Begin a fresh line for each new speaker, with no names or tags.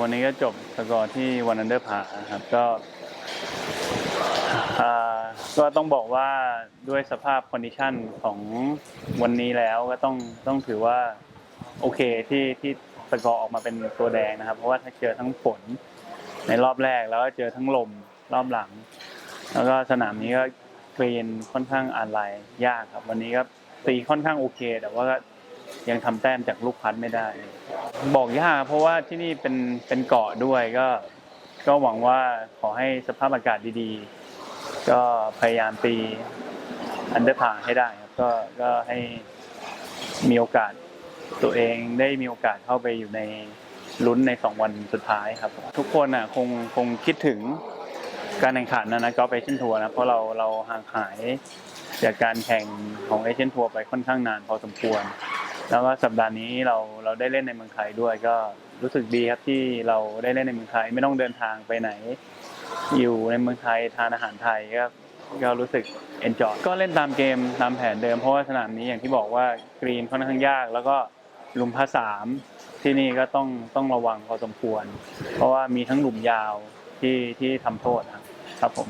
วันนี้ก็จบสกอร์ที่วันอันเดอร์พาครับก็ก็ต้องบอกว่าด้วยสภาพคอนดิชันของวันนี้แล้วก็ต้องต้องถือว่าโอเคที่ที่สกอร์ออกมาเป็นตัวแดงนะครับ เพราะว่าถ้าเจอทั้งฝนในรอบแรกแล้วก็เจอทั้งลมรอบหลัง แล้วก็สนามนี้ก็เกรีนค่อนข้างอ่านลายยากครับ วันนี้ก็ตีค่อนข้างโอเค แต่ว่าก็ยังทำแต้มจากลูกพัดไม่ได้ บอกยากเพราะว่าที่นี่เป็นเป็นเกาะด้วยก็ ก็หวังว่าขอให้สภาพอากาศดีๆ ก็พยายามตีอันเดอร์พาให้ได้ครับก็ก็ให้มีโอกาสตัวเองได้มีโอกาสเข้าไปอยู่ในลุ้นในสองวันสุดท้ายครับ ทุกคนอะคงคงคิดถึงการแข่งขันนะนะกอล์ฟเชียนทัวร์นะเพราะเราเราห่างหายจากการแข่งของเอเชียนทัวร์ไปค่อนข้างนานพอสมควร แล้วก็สัปดาห์นี้เราเราได้เล่นในเมืองไทยด้วยก็รู้สึกดีครับที่เราได้เล่นในเมืองไทยไม่ต้องเดินทางไปไหน อยู่ในเมืองไทยทานอาหารไทยก็ก็รู้สึกเอนจอยก็เล่นตามเกมตามแผนเดิมเพราะว่าสนามนี้อย่างที่บอกว่ากรีนค่อนข้างยาก แล้วก็หลุมพาสามที่นี่ก็ต้องต้องระวังพอสมควร เพราะว่ามีทั้งหลุมยาวที่ที่ทำโทษครับครับผม